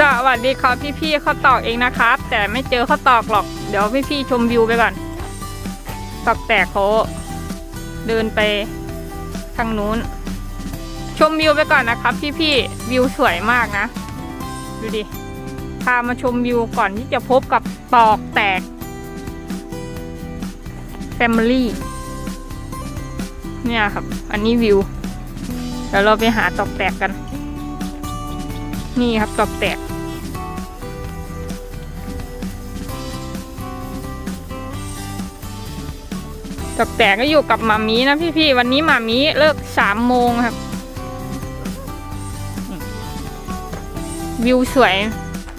สวัสดีครับพี่ๆเขาตอกเองนะครับ แต่ไม่เจอเขาตอกหรอก เดี๋ยวพี่ๆชมวิวไปก่อน ตอกแตกเขาเดินไปทางนู้น ชมวิวไปก่อนนะครับ พี่ๆวิวสวยมากนะ ดูดิ พามาชมวิวก่อนที่จะพบกับตอกแตก Family เนี่ยครับ อันนี้วิว เดี๋ยวเราไปหาตอกแตกกัน นี่ครับตอกแตก ตอกแตกก็อยู่กับหมามีนะพี่ๆวันนี้หมามีเลิกสามโมงครับ วิวสวย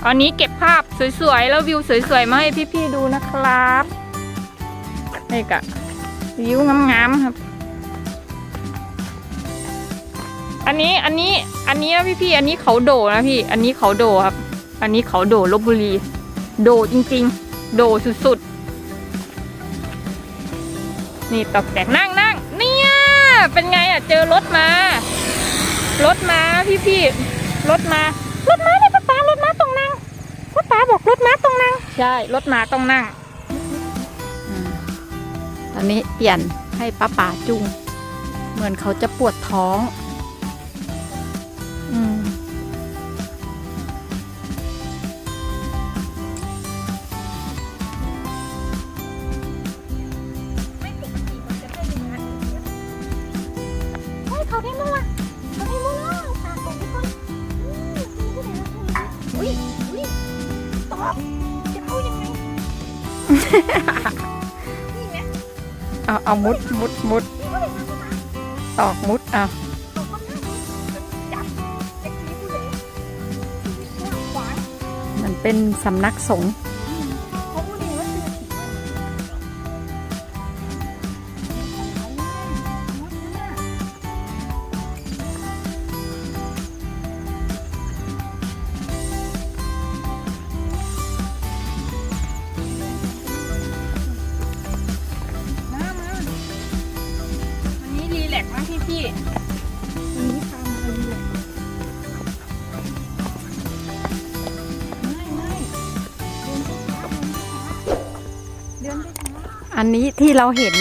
อันนี้เก็บภาพสวยๆ แล้ววิวสวยๆ มาให้พี่ๆดูนะครับนี่กะวิวงามๆครับ อันนี้อันนี้อันนี้นะพี่พี่ๆอันนี้เขาโดนะพี่ อันนี้เขาโดครับ อันนี้เขาโดลบบุรี โดจริง ๆ โดสุดๆ นี่ตกแต่งนั่งนั่งเนี่ยเป็นไงอะเจอรถมา รถมาพี่พี่รถมารถมาเนี่ยป้าป้ารถมาต้องนั่งป้าป้าบอกรถมาต้องนั่งใช่รถมาต้องนั่งตอนนี้เปลี่ยนให้ป้าป้าจุง เหมือนเขาจะปวดท้อง เอาเอามุดมุดมุดตอกมุดอะมันเป็นสำนักสงฆ์ มากพี่พี่วันนี้พามาเลยไม่ไม่เดินไปช้าเดินไปช้าอันนี้ที่เราเห็น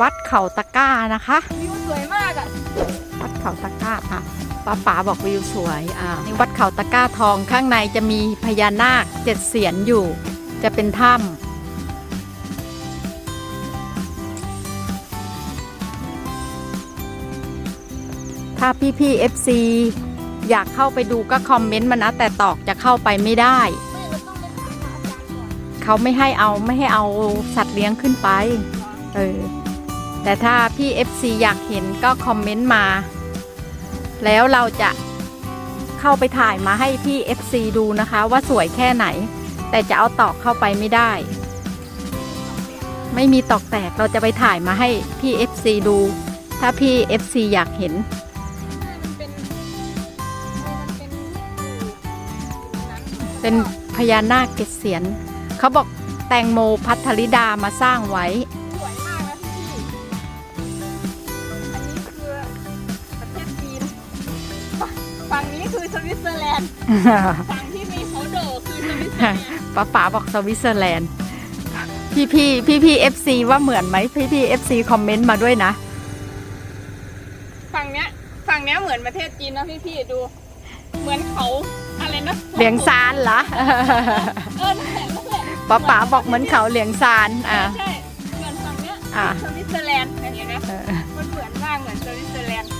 วัดเขาตะกร้านะคะวิวสวยมากอะวัดเขาตะกร้าอะป้าป๋าบอกวิวสวยอ่านี่วัดเขาตะกร้าทองข้างในจะมีพญานาคเจ็ดเสียนอยู่ จะเป็นถ้ำ ถ้าพี่พี่เอฟซีอยากเข้าไปดูก็คอมเมนต์มานะ แต่ตอกจะเข้าไปไม่ได้ เขาไม่ให้เอาไม่ให้เอาสัตว์เลี้ยงขึ้นไป เออ แต่ถ้าพี่ FC อยากเห็นก็คอมเมนต์มา แล้วเราจะเข้าไปถ่ายมาให้พี่ FC ดูนะคะ ว่าสวยแค่ไหน แต่จะเอาตอกเข้าไปไม่ได้ ไม่มีตอกแตกเราจะไปถ่ายมาให้พี่ FC ดู ถ้าพี่ FC อยากเห็น เป็นพญานาคเกศเสียนเขาบอกแตงโมพัทริดามาสร้างไว้ สวยมากนะพี่อันนี้คือประเทศจีนฝั่งฝั่งนี้คือสวิตเซอร์แลนด์ ฝั่งที่มีเขาโดคือสวิตเซอร์แลนด์ป้าป๋าบอกสวิตเซอร์แลนด์ พี่พี่พี่พี่เอฟซีว่าเหมือนไหมพี่พี่เอฟซีคอมเมนต์มาด้วยนะ ฝั่งเนี้ย ฝั่งเนี้ยเหมือนประเทศจีนนะพี่พี่ๆดู เหมือนเขาอะไรนะเหลียงซานเหรอเออนั่นแหละนั่นแหละป้าป๋าบอกเหมือนเขาเหลียงซานอ่าใช่เหมือนฝั่งเนี้ยอะ สวิตเซอร์แลนด์เห็นไหมเออมันเหมือนมากเหมือนสวิตเซอร์แลนด์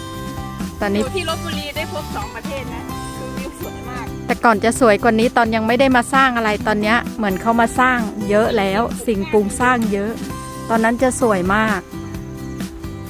ตอนอนี้ยู่ที่ลบบุรีได้พบสองประเทศนะคือวิวสวยมากแต่ก่อนจะสวยกว่านี้ตอนยังไม่ได้มาสร้างอะไรตอนเนี้ยเหมือนเขามาสร้างเยอะแล้วสิ่งปรุงสร้างเยอะ ตอนนั้นจะสวยมากเ